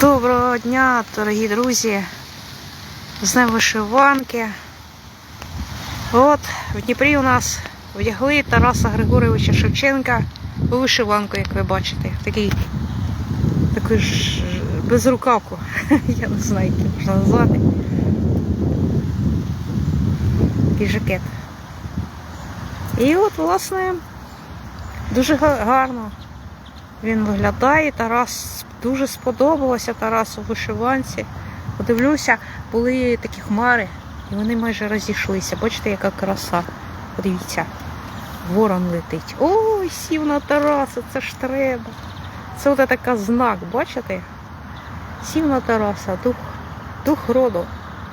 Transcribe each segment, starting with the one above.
Доброго дня, дорогі друзі. З Днем вишиванки. От в Дніпрі у нас вдягли Тараса Григоровича Шевченка у вишиванку, як ви бачите. Такий таку ж безрукавку. Я не знаю, як можна назвати. Такий жакет. І от, власне, дуже гарно він виглядає. Тарас дуже сподобалося Тарасу в вишиванці. Подивлюся, були такі хмари, і вони майже розійшлися. Бачите, яка краса. Подивіться, ворон летить. Ой, сів на Тараса, це ж треба. Це от така знак, бачите? Сів на Тараса, дух, дух роду.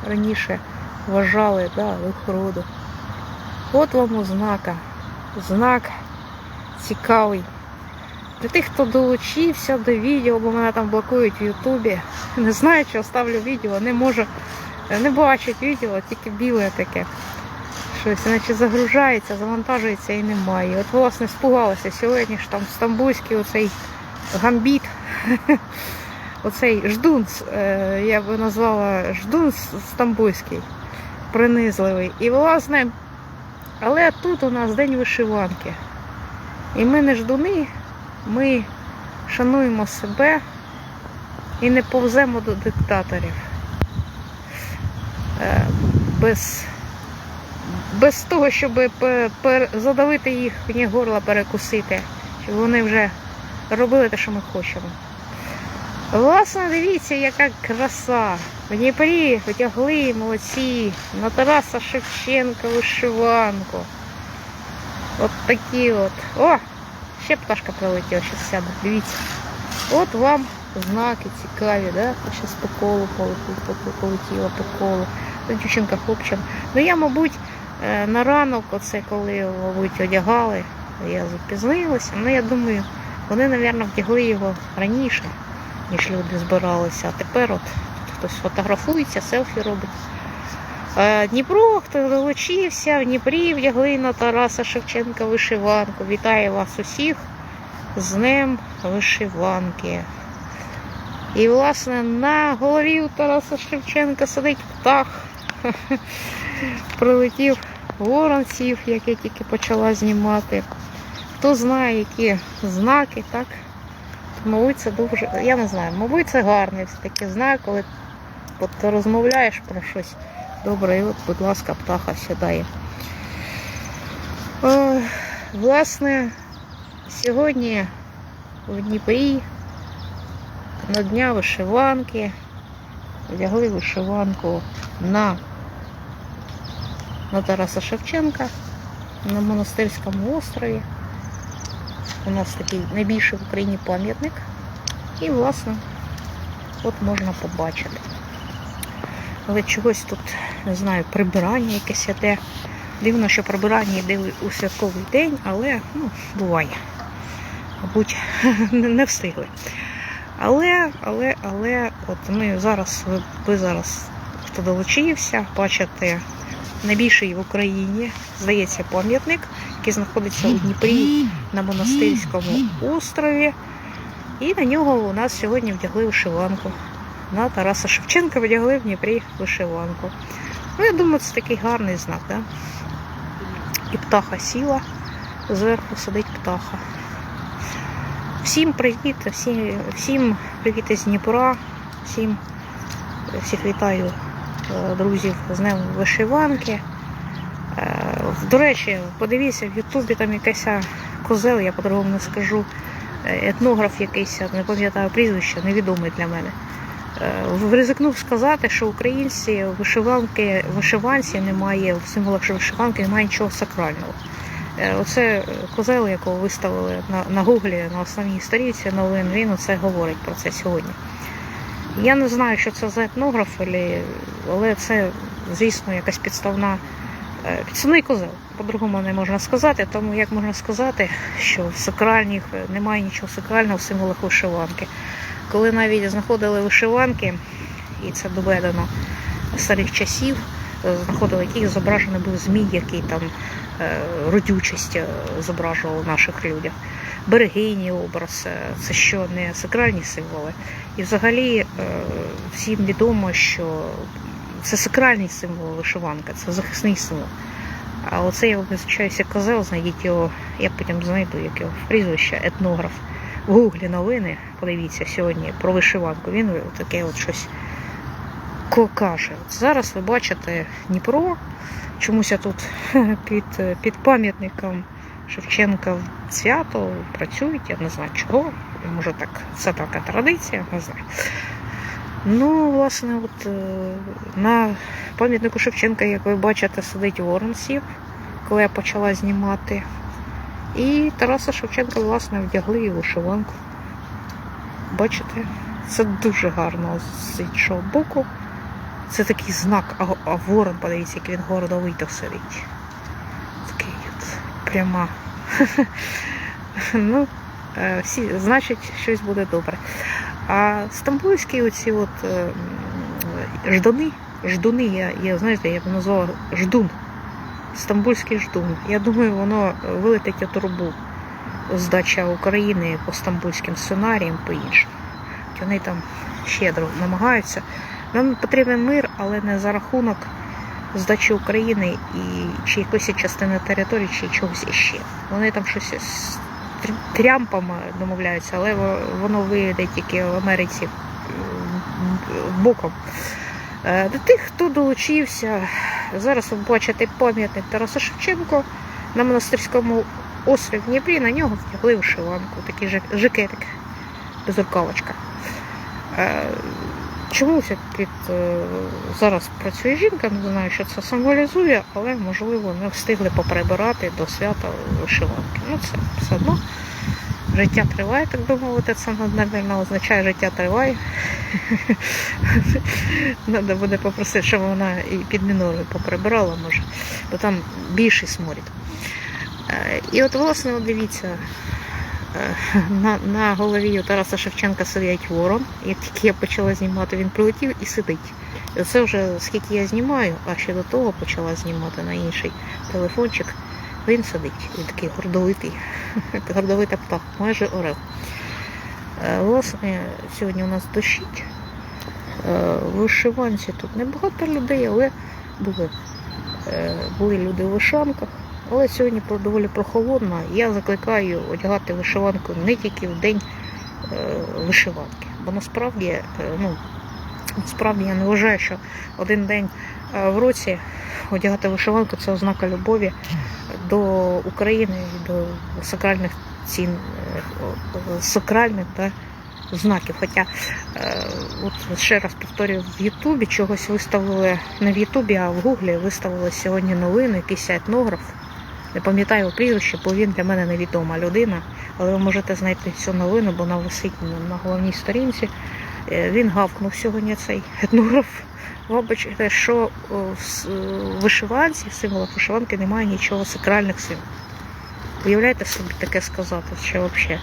Раніше вважали, да, дух роду. От вам ознака. Знак цікавий. Для тих, хто долучився до відео, бо мене там блокують в Ютубі. Не знаю, чи ставлю відео, не можу, не бачать відео, тільки біле таке. Щось, іначе загружається, завантажується і немає. От, власне, спугалася сьогодні ж там стамбульський оцей гамбіт. Оцей ждунц, е, я би назвала ждунц стамбульський, принизливий. І, власне, але тут у нас день вишиванки. І ми не ждуни, ми шануємо себе і не повземо до диктаторів. Е, Без, без того, щоб задавити їх, ні горло перекусити, щоб вони вже робили те, що ми хочемо. Власне, дивіться, яка краса. В Дніпрі одягли молодці на Тараса Шевченка вишиванку. От такі от. О! Ще пташка прилетіла, зараз сяду. Дивіться. От вам знаки цікаві, да? Зараз по колу полетіла, по колу. Дівчинка хлопчик. Ну я, мабуть, е, на ранок, оце коли, мабуть, одягали, я запізнилася. Ну я думаю, вони, мабуть, вдягли його раніше, ніж люди збиралися. А тепер от хтось фотографується, селфі робить. Дніпро, хто долучився, в Дніпрі вдягли на Тараса Шевченка вишиванку. Вітаю вас усіх з Днем вишиванки. І, власне, на голові у Тараса Шевченка сидить птах. Прилетів воронців, як я тільки почала знімати. Хто знає, які знаки, так? Мабуть, це дуже. Я не знаю, мабуть, це гарний все-таки знак, коли от розмовляєш про щось. Добре, от, будь ласка, птаха сідає. О, власне, сьогодні в Дніпрі на дня вишиванки вдягли вишиванку на, на Тараса Шевченка на монастирському острові. У нас такий найбільший в Україні пам'ятник. І, власне, от можна побачити. Але чогось тут, не знаю, прибирання якесь іде. Дивно, що прибирання йде у святковий день, але ну, буває. Мабуть, не встигли. Але, але, але, от ми зараз, ви, ви зараз, хто долучився, бачите найбільший в Україні, здається, пам'ятник, який знаходиться у Дніпрі на монастирському острові. І на нього у нас сьогодні вдягли вишиванку на Тараса Шевченка вдягли в Дніпрі вишиванку. Ну, я думаю, це такий гарний знак, да? І птаха сіла, зверху сидить птаха. Всім привіт, всім, всім привіт із Дніпра, всім всіх вітаю е, друзів з Днем вишиванки. Е, До речі, подивіться, в Ютубі там якась козел, я по-другому не скажу, е, етнограф якийсь, не пам'ятаю прізвище, невідомий для мене. Е, Ризикнув сказати, що українці вишиванки, вишиванці немає, в символах вишиванки немає нічого сакрального. Е, Оце козел, якого виставили на, на гуглі на основній сторінці новин, він оце говорить про це сьогодні. Я не знаю, що це за етнограф, але- це, звісно, якась підставна е, підставний козел. По-другому не можна сказати, тому як можна сказати, що в сакральних немає нічого сакрального в символах вишиванки коли навіть знаходили вишиванки, і це доведено старих часів, е, знаходили, який зображений був змій, який там е, родючість е, зображував у наших людях. берегині образ. Це що не сакральні символи. І взагалі всім відомо, що це сакральний символ вишиванка, це захисний символ. А оце я визначаюся козел, знайдіть його, я потім знайду, як його прізвище, етнограф. В гуглі новини, подивіться сьогодні про вишиванку. Він таке от щось каже. От зараз ви бачите Дніпро, чомусь я тут під, під пам'ятником Шевченка в свято працюють, я не знаю чого. Може так, це така традиція, не знаю. Ну, власне, от е, на пам'ятнику Шевченка, як ви бачите, сидить ворон сів, коли я почала знімати. І Тараса Шевченка, власне, вдягли і вишиванку. Бачите? Це дуже гарно з іншого боку. Це такий знак, а, ворон, подивіться, як він гордовито сидить. Такий от пряма. ну, е, всі, значить, щось буде добре. А стамбульські оці от е, ждуни, ждуни, я, я знаєте, я б назвала ждун. Стамбульський ждун. Я думаю, воно вилетить у трубу здача України по стамбульським сценаріям по іншим. Вони там щедро намагаються. Нам потрібен мир, але не за рахунок здачі України і чи якоїсь частини території, чи чогось іще. Вони там щось з трямпами домовляються, але во- воно вийде тільки в Америці боком. Е, До тих, хто долучився, зараз ви бачите пам'ятник Тараса Шевченко на монастирському острові в Дніпрі, на нього вдягли вишиванку, такий жак- жакетик, безрукавочка. Е, Чомусь під е, зараз працює жінка, не знаю, що це символізує, але можливо не встигли поприбирати до свята вишиванки. Ну це все одно. Життя триває, так би мовити, це надмірно означає життя триває. Треба буде попросити, щоб вона і під мінорою поприбирала, може, бо там більший сморід. Е, І от, власне, от дивіться, е, на, на голові у Тараса Шевченка сидять ворон. Як тільки я почала знімати, він прилетів і сидить. І це вже скільки я знімаю, а ще до того почала знімати на інший телефончик. Він сидить. Він такий гордовитий, гордовита птах, майже орел. Е, Власне, сьогодні у нас дощить. Е, вишиванці тут небагато людей, але були, е, були люди в вишиванках. Але сьогодні доволі прохолодно. Я закликаю одягати вишиванку не тільки в день вишиванки. Бо насправді, ну, насправді я не вважаю, що один день е, в році одягати вишиванку це ознака любові до України до сакральних цін, е, сакральних да, знаків. Хоча, е, от ще раз повторюю, в Ютубі чогось виставили не в Ютубі, а в Гуглі виставили сьогодні новини, якийсь етнограф. Не пам'ятаю його прізвище, бо він для мене невідома людина. Але ви можете знайти цю новину, бо вона висить на головній сторінці. Е, Він гавкнув сьогодні цей етнограф. Вибачте, що в вишиванці, в символах вишиванки немає нічого сакральних символів. Уявляєте собі таке сказати, що взагалі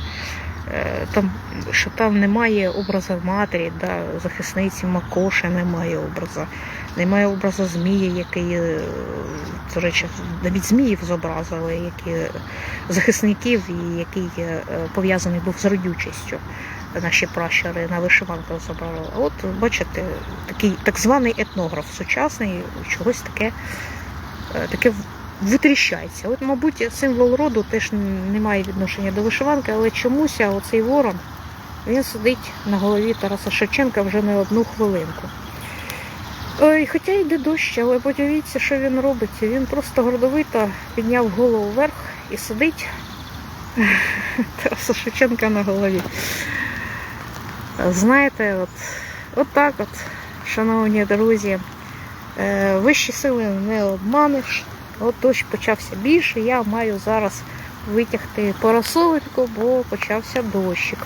там, що там немає образу матері, да, захисниці Макоши немає образу, немає образу змії, який, е, до речі, навіть зміїв зобразили, які захисників, який е, пов'язаний був з родючістю. Наші пращури на вишиванках зобразили. А От бачите, такий так званий етнограф сучасний, чогось таке, е, таке витріщається. От, мабуть, символ роду теж не має відношення до вишиванки, але чомусь оцей ворон він сидить на голові Тараса Шевченка вже не одну хвилинку. Ой, хоча йде дощ, але подивіться, що він робить. Він просто гордовито підняв голову вверх і сидить Тараса Шевченка на голові. Знаєте, от, от так от, шановні друзі, е, вищі сили не обманеш. От дощ почався більше, я маю зараз витягти парасольку, бо почався дощик.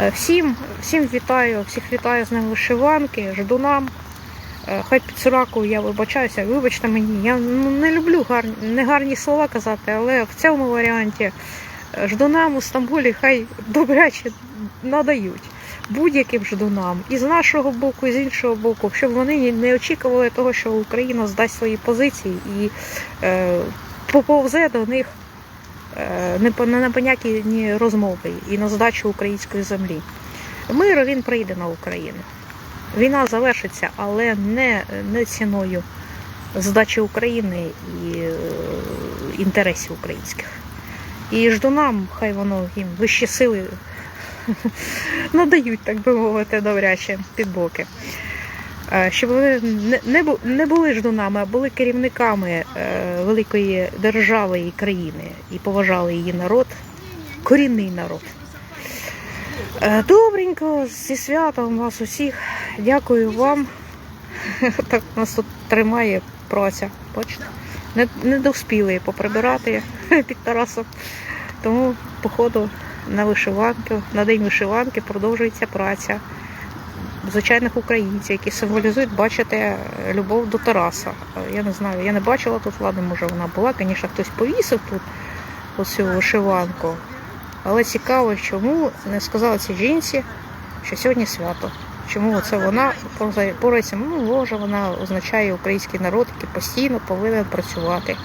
Е, Всім, всім вітаю, всіх вітаю з ним вишиванки, ждунам. Е, Хай під сраку я вибачаюся, вибачте мені, я ну, не люблю гарні, негарні слова казати, але в цьому варіанті е, ждунам у Стамбулі хай добряче надають будь-яким ждунам і з нашого боку, і з іншого боку, щоб вони не очікували того, що Україна здасть свої позиції і е, поповзе до них е, не не на розмови і на здачу української землі. Мир він прийде на Україну. Війна завершиться, але не, не ціною здачі України і е, інтересів українських. І жду нам, хай воно їм вищі сили надають, так би мовити, добряче під боки. Е, Щоб вони не, не були ждунами, а були керівниками е, великої держави і країни і поважали її народ, корінний народ. Е, Добренько, зі святом вас усіх. Дякую вам. Так нас тут тримає праця. Бачите? Не, не доспіли поприбирати під Тарасом. Тому, походу, на вишиванку, на день вишиванки продовжується праця звичайних українців, які символізують, бачите, любов до Тараса. Я не знаю, я не бачила тут влади, може вона була. Звісно, хтось повісив тут оцю вишиванку. Але цікаво, чому не сказала цій жінці, що сьогодні свято. Чому це вона порається, ну, може, вона означає український народ, який постійно повинен працювати.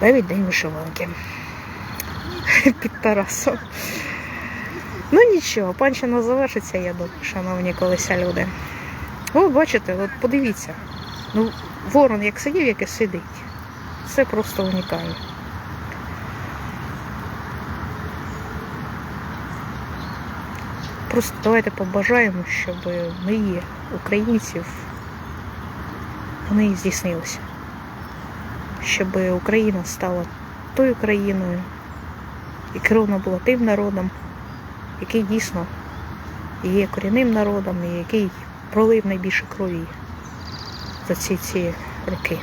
Навіть день вишиванки. Під Тарасом. Ну нічого, панщина завершиться, я думаю, шановні колися люди. О, бачите, от подивіться. Ну, ворон як сидів, як і сидить. Це просто унікально. Просто давайте побажаємо, щоб мрії українців вони здійснилися. Щоб Україна стала тою країною, і керована була тим народом, який дійсно є корінним народом і який пролив найбільше крові за ці ці роки.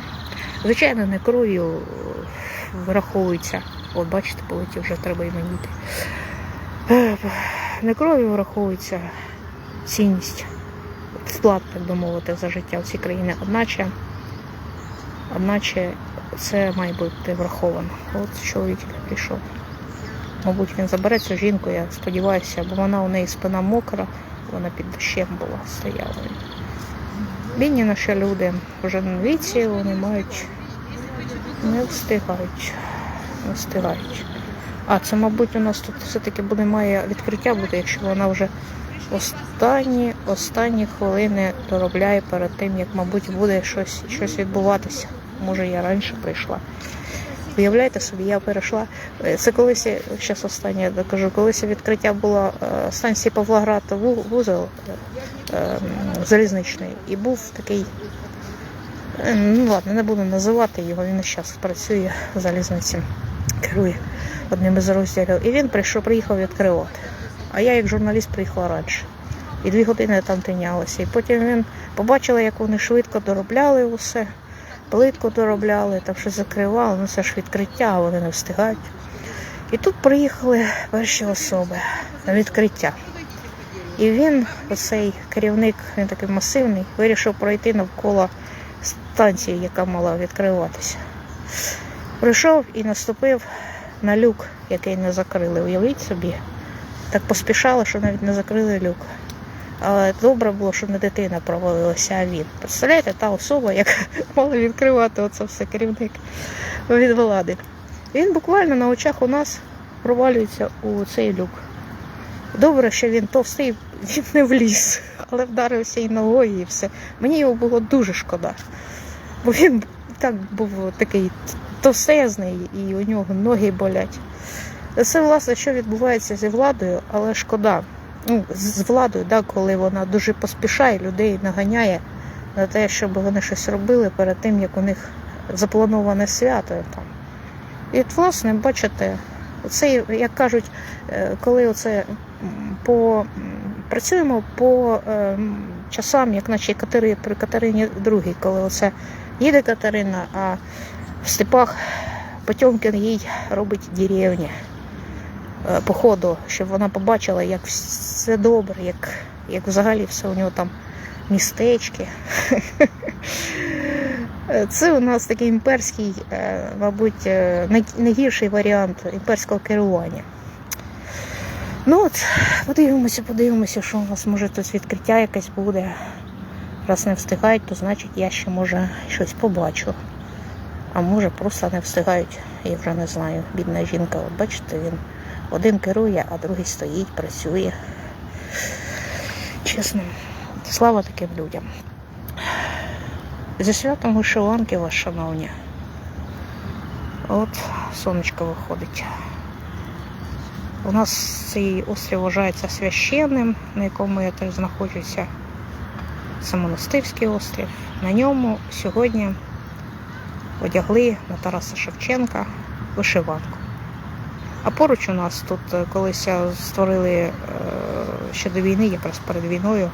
Звичайно, не кров'ю е, враховується. От бачите, полетів вже треба і мені. Е, Не кров'ю враховується цінність сплат, так би мовити, за життя в цій країні. Одначе, одначе це має бути враховано. От чоловік прийшов. Мабуть, він забере цю жінку, я сподіваюся, бо вона у неї спина мокра, вона під дощем була, стояла. Бідні наші люди вже на віці, вони мають не встигають. Не встигають. А це, мабуть, у нас тут все-таки буде має відкриття бути, якщо вона вже останні, останні хвилини доробляє перед тим, як, мабуть, буде щось, щось відбуватися. Може, я раніше прийшла. Уявляєте собі, я перейшла. е, Це колись, зараз останнє докажу, колись відкриття було е, станції Павлоград вузол е, залізничний. І був такий, ну ладно, не буду називати його, він і зараз працює в залізниці, керує одним із розділів. І він прийшов, приїхав відкривати. А я як журналіст приїхала раніше. І дві години там тинялася. І потім він побачила, як вони швидко доробляли усе плитку доробляли, там щось закривали, ну це ж відкриття, а вони не встигають. І тут приїхали перші особи на відкриття. І він, оцей керівник, він такий масивний, вирішив пройти навколо станції, яка мала відкриватися. Прийшов і наступив на люк, який не закрили. Уявіть собі, так поспішали, що навіть не закрили люк. Але добре було, що не дитина провалилася, а він. Представляєте, та особа, яка мала відкривати оце все керівник від влади. Він буквально на очах у нас провалюється у цей люк. Добре, що він товстий, він не вліз, але вдарився і ногою, і все. Мені його було дуже шкода. Бо він так був такий товстезний, і у нього ноги болять. Це, власне, що відбувається зі владою, але шкода ну, з владою, да, коли вона дуже поспішає, людей наганяє на те, щоб вони щось робили перед тим, як у них заплановане свято. Там. І от, власне, бачите, це, як кажуть, е, коли оце по, працюємо по е, часам, як наче Катери, при Катерині II, коли оце їде Катерина, а в степах Потьомкін їй робить деревні походу, щоб вона побачила, як все добре, як, як взагалі все у нього там містечки. Е, Це у нас такий імперський, е, мабуть, е, найгірший варіант імперського керування. Ну от, подивимося, подивимося, що у нас може тут відкриття якесь буде. Раз не встигають, то значить я ще може щось побачу. А може просто не встигають, я вже не знаю. Бідна жінка, от бачите, він один керує, а другий стоїть, працює. Чесно, слава таким людям. Зі святом вишиванки вас, шановні. От сонечко виходить. У нас цей острів вважається священним, на якому я теж знаходжуся. Це монастирський острів. На ньому сьогодні одягли на Тараса Шевченка вишиванку. А поруч у нас тут е, колись е, створили е, ще до війни, якраз перед війною,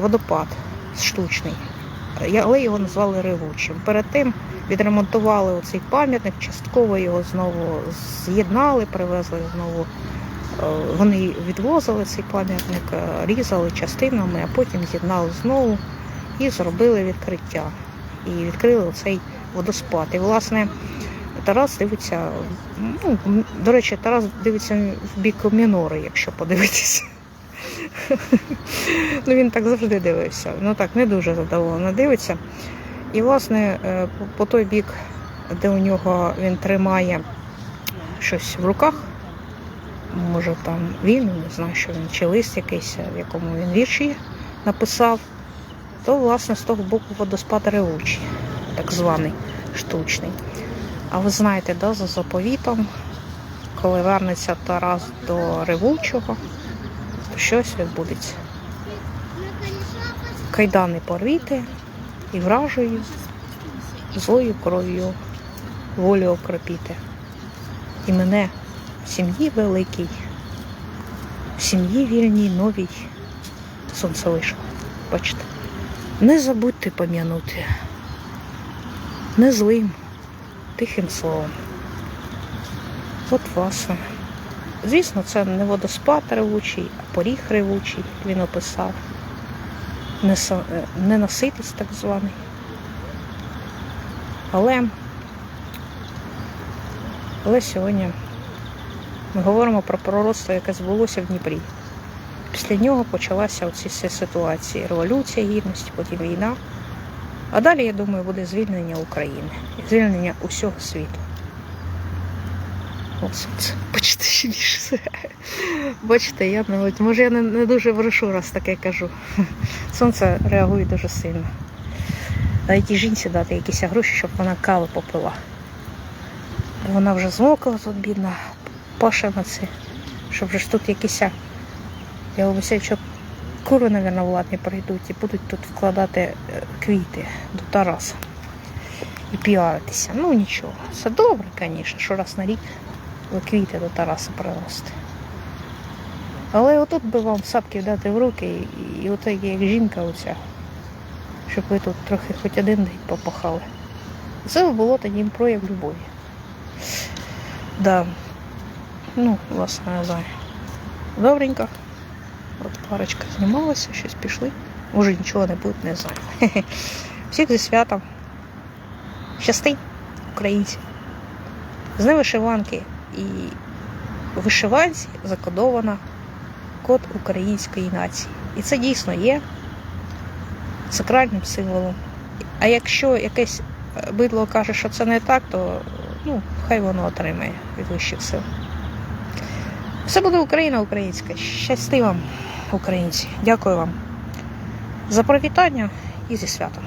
водопад штучний. Але його назвали Ревучим. Перед тим відремонтували оцей пам'ятник, частково його знову з'єднали, привезли знову. Вони відвозили цей пам'ятник, різали частинами, а потім з'єднали знову і зробили відкриття. І відкрили оцей водоспад. І, власне, Тарас дивиться, ну, до речі, Тарас дивиться в бік Мінори, якщо подивитися. ну, він так завжди дивився. Ну так, не дуже задоволено дивиться. І, власне, е, по- той бік, де у нього він тримає щось в руках, може там він, не знаю, що він, чи лист якийсь, в якому він вірші написав, то, власне, з того боку водоспад ревучий, так званий штучний. А ви знаєте, да, за заповітом, коли вернеться Тарас до ревучого, то щось відбудеться. Кайдани порвіти і вражою, злою кров'ю волю окропіти. І мене в сім'ї великій, в сім'ї вільній новій сонце вийшло. Бачите. Не забудьте пом'янути. Не злим, тихим словом. От власне. Звісно, це не водоспад ревучий, а поріг ревучий, він описав. Неса- е, так званий. Але, але сьогодні ми говоримо про пророцтво, яке збулося в Дніпрі. Після нього почалася оці всі ситуації. Революція гідності, потім війна. А далі, я думаю, буде звільнення України, звільнення усього світу. О, сонце. Бачите, ще більше. Бачите, я навіть, може я не, не дуже брешу, раз таке кажу. Сонце реагує дуже сильно. Навіть і жінці дати якісь гроші, щоб вона кави попила. Вона вже змокла тут, бідна, паше на це, щоб ж тут якісь. Я обіцяю, що кури, мабуть, владні прийдуть і будуть тут вкладати е, квіти до Тараса і піаритися. Ну нічого, це добре, звісно, що раз на рік квіти до Тараса приносите. Але отут би вам сапки дати в руки і, отак, як жінка оця, щоб ви тут трохи хоч один день попахали. Це було тоді прояв любові. Да. Ну, власне, не знаю. Добренько. От парочка знімалася, щось пішли. Може нічого не буде, не знаю. Всіх зі святом. Щасти, українці. З ними вишиванки. І вишиванці закодована код української нації. І це дійсно є сакральним символом. А якщо якесь е, бидло каже, що це не так, то ну, хай воно отримає від вищих сил. Все буде Україна українська. Щасти вам, українці. Дякую вам за привітання і зі святом.